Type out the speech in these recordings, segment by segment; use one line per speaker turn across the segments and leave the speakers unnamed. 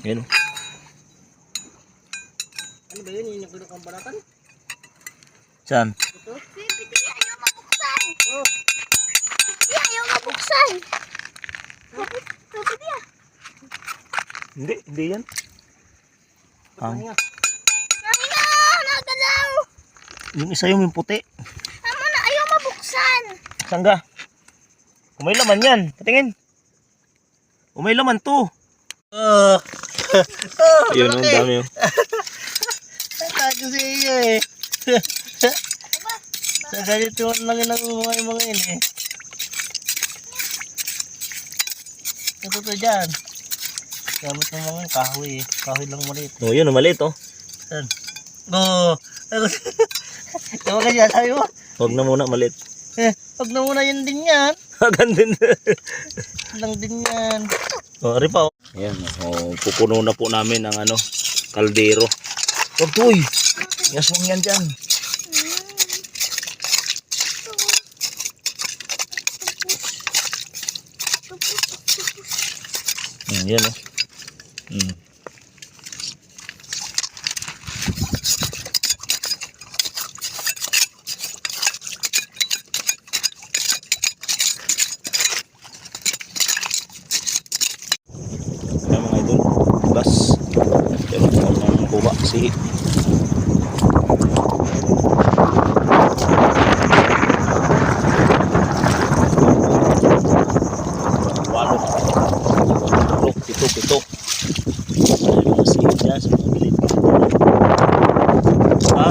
Yan. oh.
Ano ba yun? Yun yung pinakang banatan?
Saan?
Ito?
Pipiti, ayaw mabuksan.
Oh.
Pipiti, ayaw mabuksan. Pipiti, ah.
Hindi, hindi yan. Ah.
Pahinga.
Ay na, nagalaw.
Yung isa yung puti.
Tama na, ayaw mabuksan.
Saan ka? Kung may laman yan. Patingin. Kung may laman to.
Oh. Oh,
Ayun, ang dami oh.
Tago sa iyo eh. Sa ganito lang yun ang mga mga yun eh. Ito to dyan. Gamit ng mga yun, kahoy eh. Kahoy lang maliit.
Oh, yun, oh, maliit oh.
Saan? Oo. Tama ka dyan, sabi mo.
Huwag na muna, maliit.
Eh, wag na muna yun din yan.
Hagan din.
Lang din yan.
oh, ari pa oh. Ayan, oh, pupuno na po namin ang ano, kaldero. Huwag to, uy. Yaswang yan dyan. Mm, yan oh. Mm. Ayan mga idol, gas. Pero ang kuha si walo. Walo, pito, pito. Ayan mga sihig dyan sa mga gilid. Ha?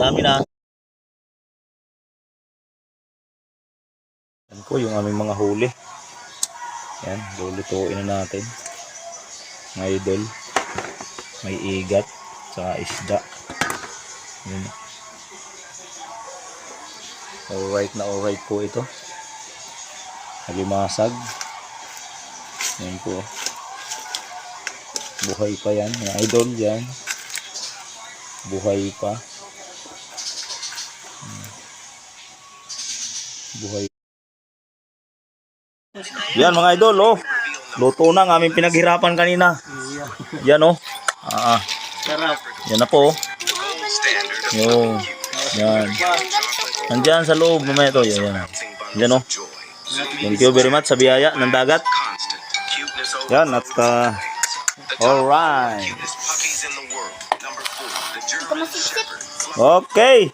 Dami na. Yan po yung aming mga huli. Yan, lulutuin na natin. Mga idol. May igat, saka isda. Yan. Alright na alright po ito. Halimasag. Yan po. Buhay pa yan. Mga idol yan. Buhay pa. Buhay yan mga idol, oh. Luto na ang aming pinaghirapan kanina. Yan, oh. Ah, ah.
Sarap.
yan na po, oh. Yung, yan. Nandyan sa loob, mamaya to. Yan, yan. Yan, oh. Thank you very much sa biyaya ng dagat. Yan, at, uh.
Ito masipsip.
Okay.